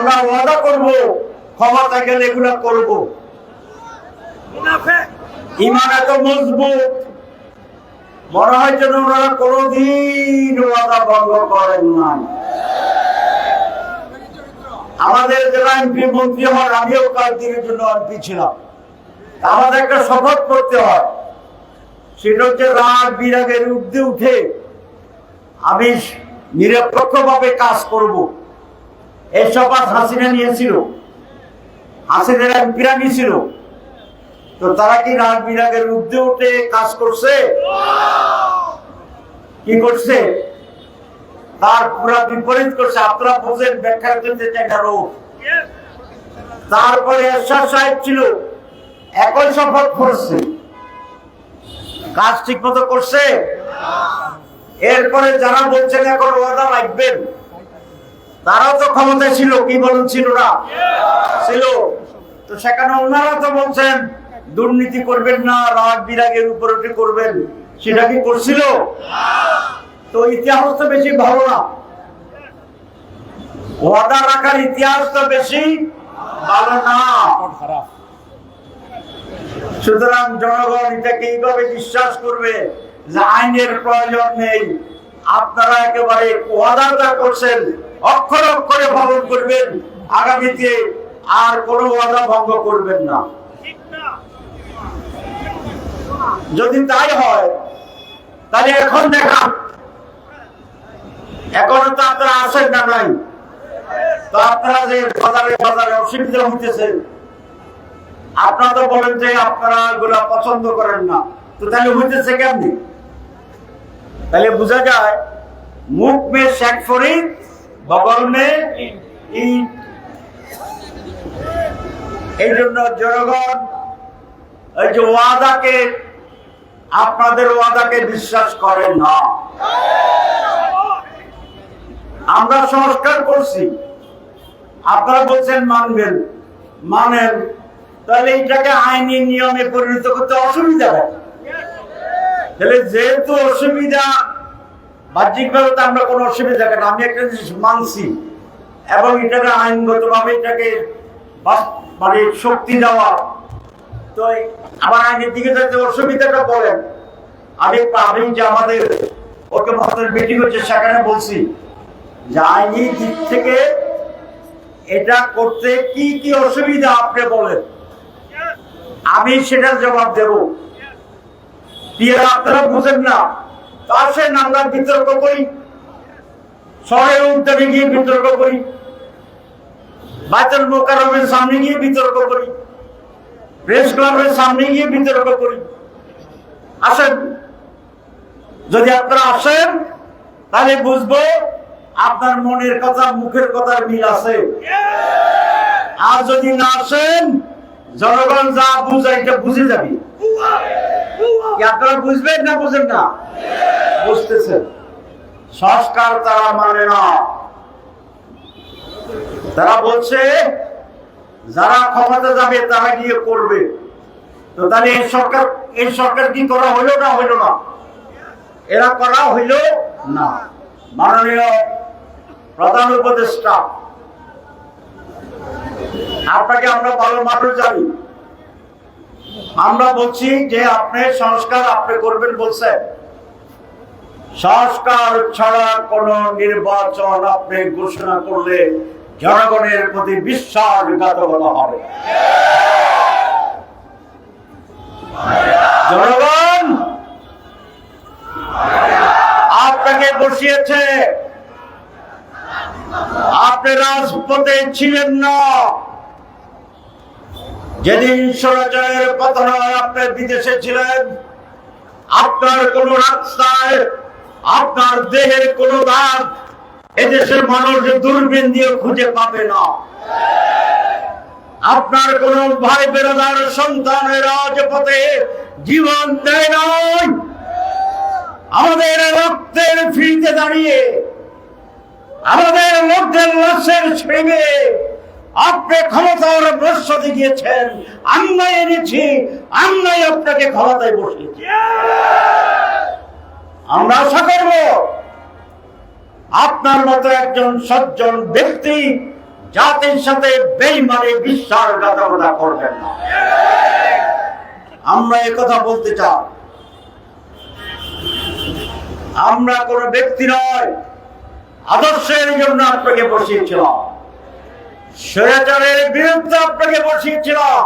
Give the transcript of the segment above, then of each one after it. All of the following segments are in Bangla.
আমরা ওয়াদা করব ক্ষমতা গেলে এগুলো করব। ইমান এত মজবুত মনে হয় যেন ওনারা কোনোদিন ওয়াদা ভঙ্গ করেন না আমাদের যারা এমপি মন্ত্রী হন আমিও কয়েকদিনের জন্য এমপি ছিলাম। আমাদের একটা শপথ করতে হয়। সেটা হচ্ছে রাগ বিরাগের ঊর্ধ্বে উঠে আমি নিরপেক্ষভাবে কাজ করব। এই শপথ হাসিনা নিয়েছিল। হাসিনার এমপিরা নিয়েছিল তো তারা কি রাগ বিরাগের ঊর্ধ্বে উঠে কাজ করছে? কি করছে? তার পুরা বিপরীত করছে। আপনারা বোঝেন, ব্যাখ্যা করতে চাই রোগ। তারপরে এরশাদ সাহেব ছিল। একই শপথ করছে। কাজ ঠিক মতো করছে? এরপরে যারা বলছেন, এখন ওয়াদা রাখবেন। তারাও তো ক্ষমতায় ছিল কি বলেন ছিল না? ছিল। তো সেখানে ওনারা তো বলছেন দুর্নীতি করবেন না রাগ বিরাগের উপর উঠে করবেন। সেটা কি করছিল? তো ইতিহাস তো বেশি ভালো না। ওয়াদা রাখার ইতিহাস তো বেশি ভালো না। সুতরাং জনগণ এটাকে এইভাবে বিশ্বাস করবে যে আইনের প্রয়োজন নেই। আপনারা একেবারে ওয়াদাটা করছেন অক্ষর অক্ষরে পালন করবেন, আগামীতে আর কোনো ওয়াদা ভঙ্গ করবেন না। যদি তাই হয়, তাহলে এখন দেখা এখনও তো আপনারা আসেন না নাই? তো আপনারা যে বাজারে বাজারে অসুবিধা হইতেছে, আপনারা তো বলেন যে আপনারা এগুলা পছন্দ করেন না। তো তাহলে হইতেছে কেমনি? তাহলে বোঝা যায়, মুখ মে শেখ ফরিদ বগল মে এই জন্য জনগণ, এই যে ওয়াদাকে, আপনাদের ওয়াদাকে বিশ্বাস করেন না। আমরা সংস্কার করছি। আপনারা বলছেন মানবেন, মানেন। তাহলে এটাকে আইনি নিয়মে পরিণত করতে অসুবিধা হয় তাহলে যেহেতু অসুবিধা, বাহ্যিকভাবে তো আমরা কোনো অসুবিধা না। আমি একটা জিনিস মানছি এবং এটাকে আইনগত ভাবে এটাকে মানে শক্তি দেওয়া। তো আমার আইনের দিকে যাতে অসুবিধাটা বলেন, আমি আমি যে আমাদের ওকে মাত্র মিটিং হচ্ছে, সেখানে বলছি যে আইনি দিক থেকে এটা করতে কি কি অসুবিধা আপনি বলেন? আমি সেটার জবাব দেব। আপনারা বুঝেন না। তো আসেন আমরা বিতর্ক করি শহরের উদ্যানে গিয়ে বিতর্ক করি বাইতুল মোকারমের সামনে গিয়ে বিতর্ক করি প্রেস ক্লাবের সামনে গিয়ে বিতর্ক করি। আসেন, যদি আপনারা আসেন, তাহলে বুঝব আপনার মনের কথা, মুখের কথা মিল আছে। আর যদি না আসেন, জনগণ যা বুঝে, এটা বুঝে যাবি। আপনারা বুঝবেন না বুঝেন না? বুঝতেছেন। সংস্কার তারা মানে না। তারা বলছে, যারা ক্ষমতা যাবে তারা গিয়ে করবে। তো তাহলে এই সরকার এই সরকার কি করা হইল না হইল না? এরা করা হইল না। মাননীয় প্রধান উপদেষ্টা, আপনাকে আমরা ভালো মানুষ জানি। আমরা বলছি যে আপনি সংস্কার আপনি করবেন বলছেন। সংস্কার ছাড়া কোন নির্বাচন আপনি ঘোষণা করলে জনগণের প্রতি বিশ্বাসঘাতকতা হবে। জনগণ, আপনাকে বসিয়েছে। আপনি রাজপথে ছিলেন না। যেদিন সরাজয়ের পতন হয় আপনি বিদেশে ছিলেন, আপনার কোন রাস্তায়, আপনার দেহের কোন দাগ এদেশের মানুষ দূরবীন দিয়ে খুঁজে পাবে না। আপনার কোন ভাই বেরোদার সন্তানের রাজপথে জীবন দেয় নাই। আমাদের রক্তের ফিরতে দাঁড়িয়ে, আমাদের মধ্যে লাশের ছেড়ে আপনি ক্ষমতার প্রস্তুতি দিয়েছেন। আমরা এনেছি, আমরাই আপনাকে ক্ষমতায় বসিয়েছি। আমরা আশা করব আপনার মতো একজন সজ্জন ব্যক্তি জাতির সাথে বেইমানে, বিশ্বাসঘাতকতা করবেন না। আমরা কথা বলতে চাই। আমরা কোন ব্যক্তি নয়, আদর্শের জন্য আপনাকে বসিয়েছিলাম। স্বৈরাচারের বিরুদ্ধে আপনাকে বসিয়েছিলাম।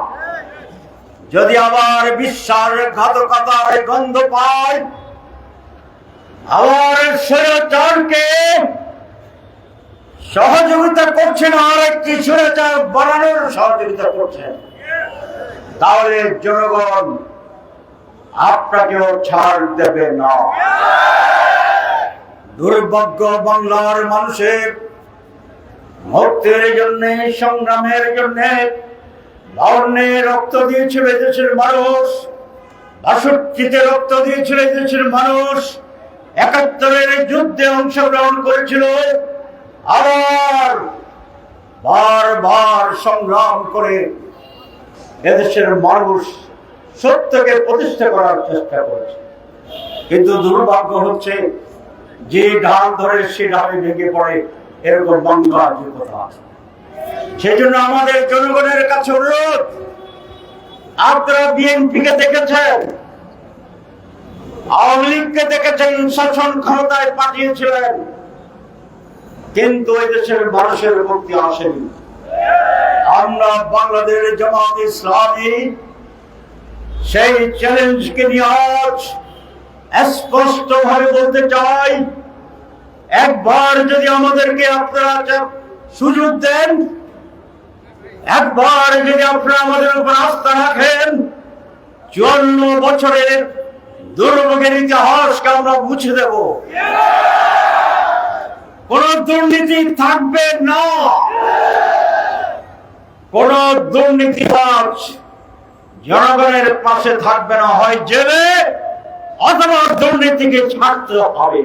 যদি আবার বিশ্বাস ঘাতকতার গন্ধ পায় আবার স্বৈরাচারকে সহযোগিতা করছেন আর একটি স্বৈরাচার বানানোর সহযোগিতা করছেন। তাহলে জনগণ আপনাকেও ছাড় দেবে না। দুর্ভাগ্য বাংলার মানুষের মুক্তির জন্য, সংগ্রামের জন্য লড়নে রক্ত দিয়েছিল এদেশের মানুষ, বাষট্টিতে রক্ত দিয়েছিল এদেশের মানুষ, একাত্তরের যুদ্ধে অংশগ্রহণ করেছিল, আবার বারবার সংগ্রাম করে এদেশের মানুষ সত্যকে প্রতিষ্ঠা করার চেষ্টা করেছে। কিন্তু দুর্ভাগ্য হচ্ছে, যে ঢাল ধরে সে ঢালে ভেঙে পড়ে এরকম বাংলা যে কথা। আছে সেজন্য আমাদের জনগণের কাছে অনুরোধ, আপনারা বিএনপিকে দেখেছেন, আওয়ামী লীগকে দেখেছেন, শাসন ক্ষমতায় পাঠিয়েছিলেন, কিন্তু এই দেশের মানুষের মুক্তি আসেনি। আমরা বাংলাদেশ জামাত ইসলামী, সেই চ্যালেঞ্জকে নিয়ে আজ স্পষ্ট ভাবে বলতে চাই একবার যদি আমাদেরকে আপনারা সুযোগ দেন, একবার যদি আপনারা আমাদের উপর আস্থা রাখেন, চুয়ান্ন বছরের দুর্ভোগের ইতিহাসকে আমরা মুছে দেব। কোন দুর্নীতি থাকবে না। কোন দুর্নীতিবাজ জনগণের পাশে থাকবে না, হয় জেলে অথবা দুর্নীতিকে ছাড়তে হবে।